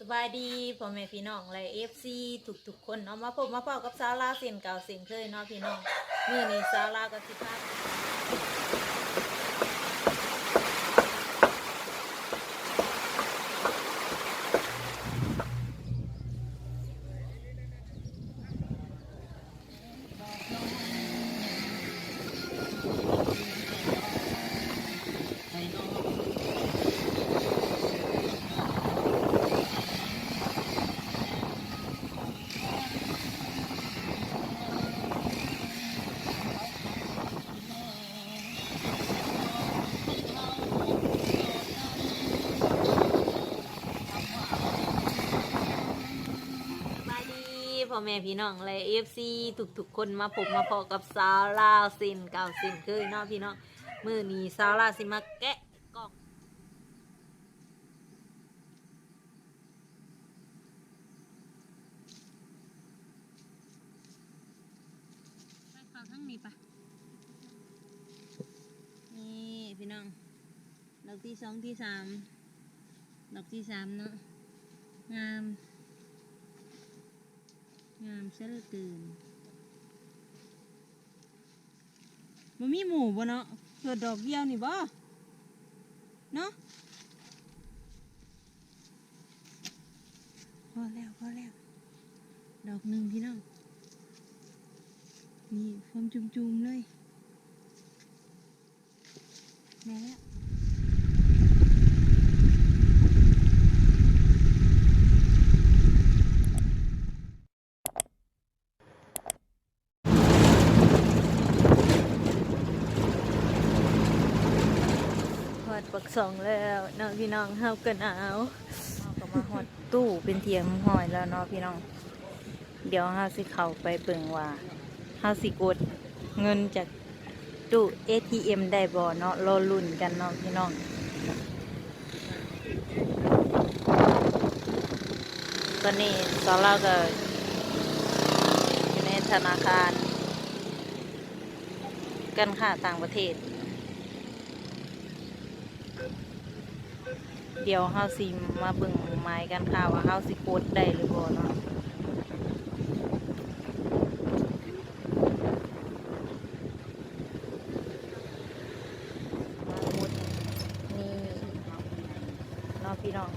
สบายดีพ่อแม่พี่น้องและเอฟซีทุกทุกๆคนเนาะมาพบมาพบกับสาวลาวเสียนเก่าเสียนเคยเนาะพี่น้องมื้อนี้สาวลาวก็สิภาพบายดี พ่อแม่พี่น้องและเอฟซีทุกทุกๆคนมาพบมาพบกับสาวลาวสียนเก่าสียนเคยเนาะพี่น้องมือนี้สาวลาวสิมาแกะกล่องไปเข้าทั้งนี้ปะนี่พี่น้องดอกที่สองที่สามดอกที่สามเนาะงาม งามเสียเหลือเกินบ่มีหมูบ่เนาะเกิดดอกเดียวนี่บ่เนาะพอแล้วพอแล้ว ดอกหนึ่งพี่น้องนี่ฟอมจุ่มๆเลยแม่แล้ว ปักสองแล้วเนาะพี่น้องเฮากันเอาเอาก็มาหอดตู้เป็นเทียมหอยแล้วเนาะพี่น้อง เดี๋ยวเฮาสิเข้าไปเบิ่งว่าเฮาสิกดเงินจากตู้ ATM ได้บ่เนาะรอลุ้นกันเนาะพี่น้องตอนนี้สาวเราก็อยู่ในธนาคาร กันค่าต่างประเทศ เดี๋ยวเฮาสิมาเบิ่งไม้กันค่ะว่าเฮาสิกดได้หรือบ่เนาะมาหมดนี่เน้อพี่น้อง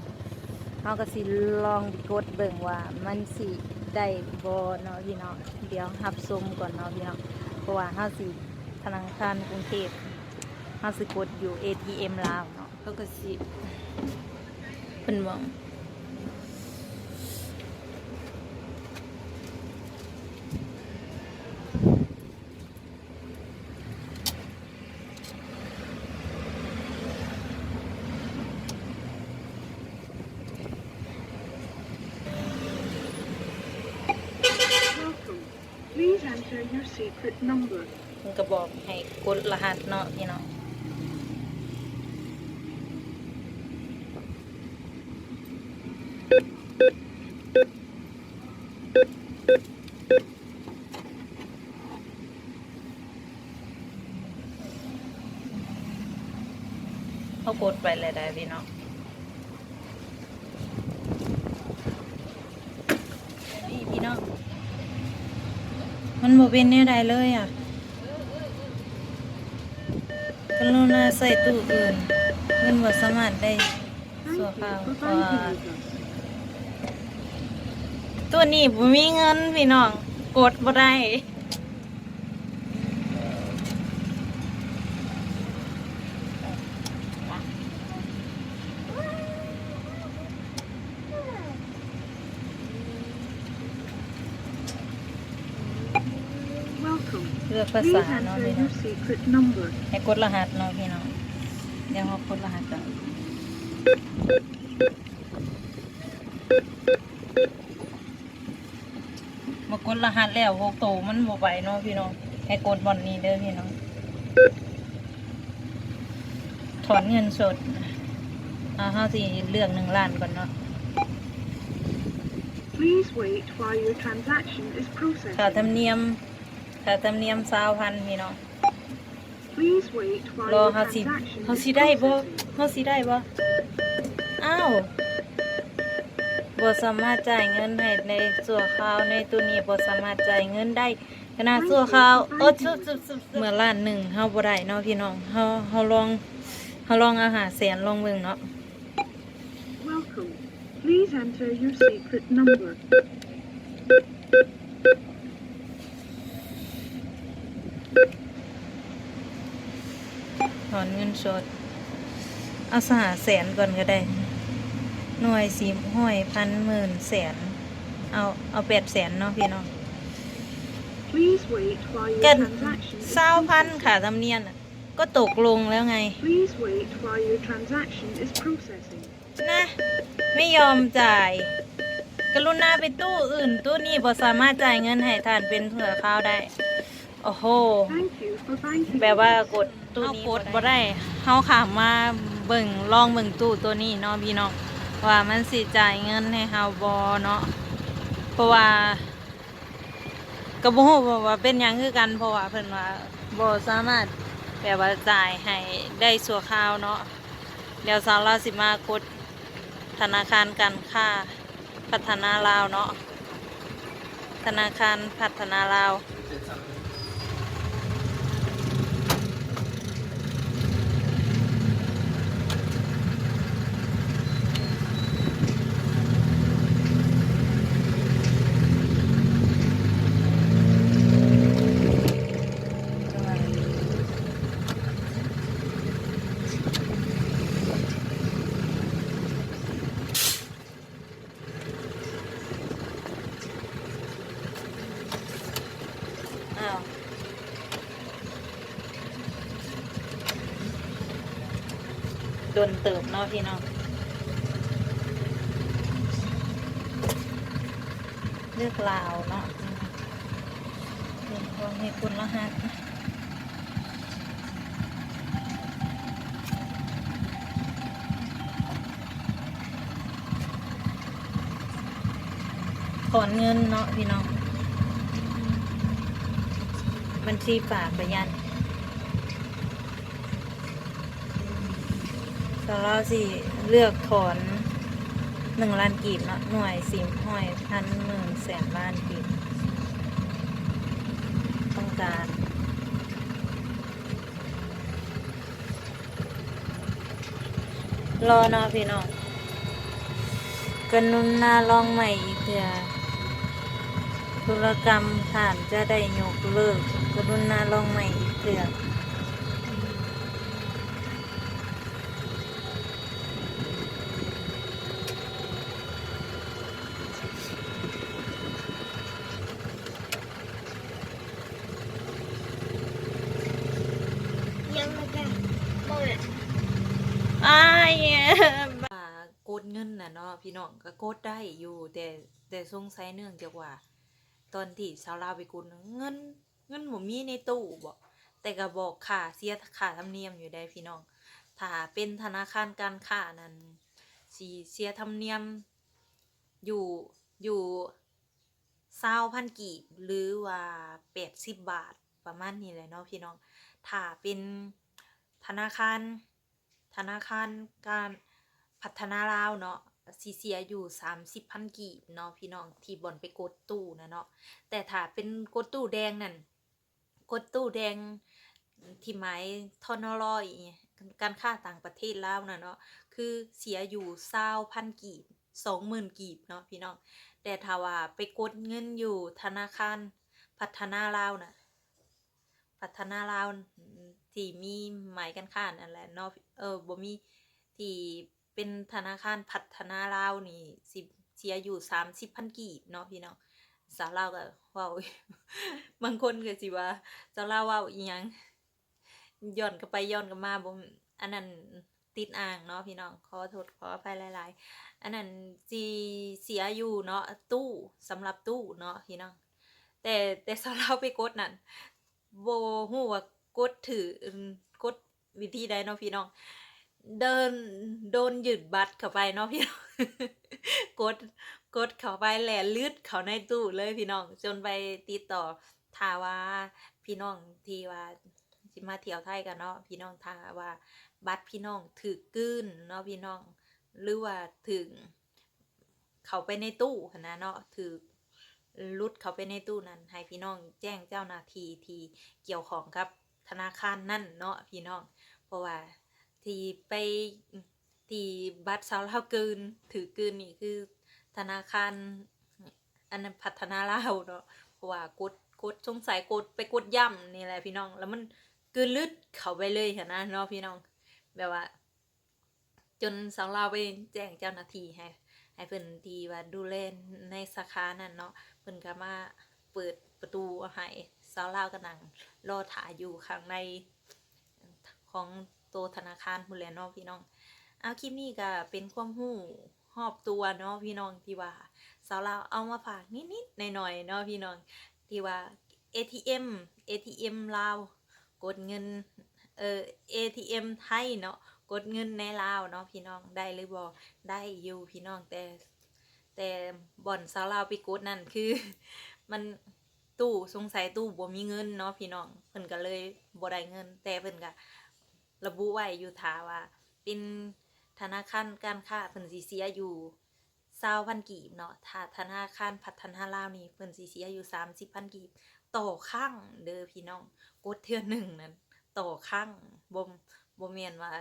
เราก็สิลองกดเบิ่งว่ามันสิได้บ่เนาะพี่น้องเดี๋ยวรับชมก่อนเนาะพี่น้องเพราะว่าเฮาสิธนาคารกรุงเทพเฮาสิกดอยู่ ATM ลาว เนาะเขาก็สิเพิ่นบอก Welcome. Please enter your secret number. เพิ่นก็บอกให้กดรหัสเนาะพี่น้อง กดไปเลยได้พี่น้องนี่พี่น้องมันโมเป็นแนวใดเลยอะกรุณาใส่ตู้อื่นเงินบ่สามารถได้ Thank So you how for far? banking with us. ตัวนี้บ่มีเงินพี่น้อง กดบ่ได้ Welcome. เลือกภา Please ษาเนาะ enter พี่น้อง your secret number. ให้กดรหัสเนาะพี่น้องเดี๋ยวเรากดรหัสกันมากดรหัสแล้วพวกโตมันบ่ไปเนาะพี่น้องให้กดบอลนี้เด้อพี่น้องถอนเงินสดอ่าเฮาสิเลือกหนึ่งล้านก่อนเนาะ Please wait while your transaction is ค่า processed. ธรรมเนียม ค่าธรรมเนียมสาวพันพี่น้อง Please wait while รอ your เฮาสิ transaction เฮา is สิได้บ่ processing. เฮาสิได้บ่อ้าวบ่สามารถจ่ายเงินให้ในส่วนข่าวในตัวนี้บ่สามารถจ่ายเงินได้ขนาดส่วนข่าวโอ้ชุบชุบชุบเมื่อล้านหนึ่งเฮาบ่ได้เนาะพี่น้องเฮาเฮาลองเฮาลองเอาหาแสนลองเบิ่งเนาะ Welcome. Please enter your secret number. ถอ นเงินสดเอาสหาแสนก่อนก็ได้ หน่วยสีห้อยพันหมื่นแสน เอาเอาแปดแสนเนาะพี่น้อง Please wait while your กัน transaction is เศร้าพัน processing. ขาทำเนียนอะก็ตกลงแล้วไง Please wait while your transaction is processing. นะไม่ยอมจ่าย กรุณาไปตู้อื่น ตู้นี้บ่สามารถจ่ายเงินให้ทานเป็นเผื่อข้าวได้ โอ้โห Thank you for banking. แบบว่า with us. กด ตู้นี้กดบ่ได้เฮาขามมาเบิ่งลองเบิ่งตู้ตัวนี้เนาะพี่น้องว่ามันสิจ่ายเงินให้เฮาบ่เนาะเพราะว่าก็บ่ฮู้ว่าเป็นหยังคือกันเพราะว่าเพิ่นว่าบ่สามารถแบบว่าจ่ายให้ได้ชั่วคราวเนาะเดี๋ยวสาวเราสิมากดธนาคารการค้าพัฒนาลาวเนาะธนาคารพัฒนาลาวาวโดนเติมเนาะพี่น้องเลือกลาวเนาะเดี๋ยวลองให้คุณรหัสถอนเงินเนาะพี่น้อง บัญชีฝากไปยันสำหรับสิเลือกถอนหนึ่งล้านกีบเนาะหน่วยสิบห้อยพันหมื่นแสนล้านกีบต้องการรอเนาะพี่น้องกนุนนาลองใหม่อีกเถื่อธุรกรรมผ่านจะได้ยกเลิก กรุณาลองใหม่อีกเถื่ออ้ายบากดเงินน่ะเนาะพี่น้องก็กดได้อยู่ แต่แต่สงสัยเนื่องจากว่า ตอนที่ชาวลาวไปกดเงิน เงินบ่มีในตู้บ่แต่ก็บอกค่าเสียค่าธรรมเนียมอยู่ได้พี่น้อง ถ้าเป็นธนาคารการค้านั้นสิเสียธรรมเนียมอยู่อยู่เศร้าพันกีบหรือว่าแปดสิบบาทประมาณนี้เลยเนาะพี่น้อง ถ้าเป็นธนาคาร ธนาคารการพัฒนาลาวเนาะสีเสียอยู่สามสิบพันกีบเนาะพี่น้องที่บ่อนไปกดตู้นะเนาะแต่ถ้าเป็นกดตู้แดงนั่น กดตู้แดงที่หมายทอนอลอยการค่าต่างประเทศลาวนะเนาะคือเสียอยู่เศร้าพันกีบสองหมื่นกีบเนาะพี่น้อง แต่ถ้าว่าไปกดเงินอยู่ธนาคารพัฒนาลาวน่ะพัฒนาลาวที่มีหมายกันค้านั่นแหละเนาะเออบ่มีที่เป็นธนาคารพัฒนาลาวนี่สิเสียอยู่สามสิบพันกีบเนาะพี่น้อง สาวลาก็ว้าบางคนก็สิว่าสาวลาวเว้าอีหยังย้อนกลับไปย้อนกลับมาบ่อันนั้นติดอ่างเนาะพี่น้องขอโทษขออภัยหลาย ๆ อันนั้นสิเสียอยู่เนาะตู้สำหรับตู้เนาะพี่น้องแต่แต่สาวลาไปกดนั่นโบฮู้ว่ากดถือกดวิธีใดเนาะพี่น้องเดินโดนหยืดบัตรเข้าไปเนาะพี่น้องกด กดเขาไปแหล่ลืดเขาในตู้เลยพี่น้อง จนไปติดต่อถ้าว่าพี่น้องที่ว่าสิมาเที่ยวไทยกันเนาะพี่น้องถ้าว่าบัตรพี่น้องถือกกืนเนาะพี่น้องหรือว่าถึงเขาไปในตู้นะเนาะถือลุดเขาไปในตู้นั้น ให้พี่น้องแจ้งเจ้าหน้าที่ที่เกี่ยวของกับธนาคารนั่นเนาะพี่น้อง เพราะว่าที่ไปที่บัตรสาวลาเกินถือเกินนี่คือ ธนาคาร อันนั้นพัฒนาลาวเนาะเพราะว่ากดกดสงสัยกดไปกดย่ำนี่แหละพี่น้อง แล้วมันกลืนลึดเข้าไปเลยค่ะนะเนาะพี่น้อง แบบว่า จนสาวลาวไปแจ้งเจ้าหน้าที่ให้ให้เพิ่นทีว่าดูแลในสาขานั้นเนาะเพิ่นก็มาเปิดประตูให้สาวลาวก็นั่งรอถ่ายอยู่ข้างในของตัวธนาคารพุ่นแหละเนาะพี่น้อง เอาคลิปนี้ก็เป็นความรู้ อบตัวเนาะพี่น้องที่ว่าสาวลาเอามาฝากนิดๆหน่อยๆเนาะพี่น้องที่ว่า ATM ATM ลาวกดเงินเออ ATM ไทยเนาะกดเงินในลาวเนาะพี่น้องได้หรือบ่ได้อยู่พี่น้องแต่ แต่บ่อนสาวลาวไปกดนั่นคือ มันตู้สงสัยตู้บ่มีเงินเนาะพี่น้องเพิ่นก็เลยบ่ได้เงิน แต่เพิ่นก็ระบุไว้อยู่ท่าว่า เป็น ธนาคารการค้าเพิ่นสิเสียอยู่เศร้าพันกีบเนาะถ้าธนาคารพัฒนาลาวนี่เพิ่นสิเสียอยู่สามสิบพันกีบต่อครั้งเด้อพี่น้องกดเทื่อหนึ่งนั้นต่อครั้งบ่มบ่แม่นว่า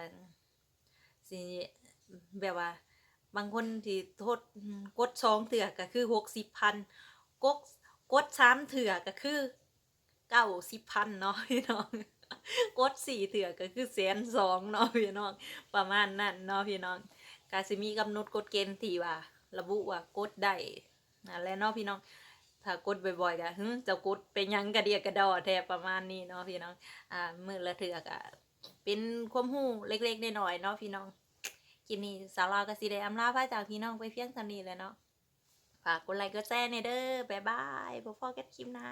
สิแบบว่า บางคนที่โทษกดสองเถื่อก็คือหกสิบพันกดกดสามเถื่อก็คือเก้าสิบพันเนาะพี่น้อง กดสี่เถื่อก็คือแสนสองเนาะพี่น้อง ประมาณนั้นเนาะพี่น้องกาสิมีกำหนดกฎเกณฑ์ที่ว่า ระบุว่ากดได้นั่นและเนาะพี่น้อง ถ้ากดบ่อยๆก็หึจะกดเป็นยังกระเดียกระดอแทบประมาณนี้เนาะพี่น้อง อ่ามือละเถือกอะเป็นความหูเล็กๆน้อยๆเนาะพี่น้องคลิปนี้สาวลาก็สิได้อำลาพระจากพี่น้องไปเพียงเท่านี้แหล้วเนาะฝากกดไลค์กดแชร์ในเด้อบ๊ายบายพบกันคลิปหน้า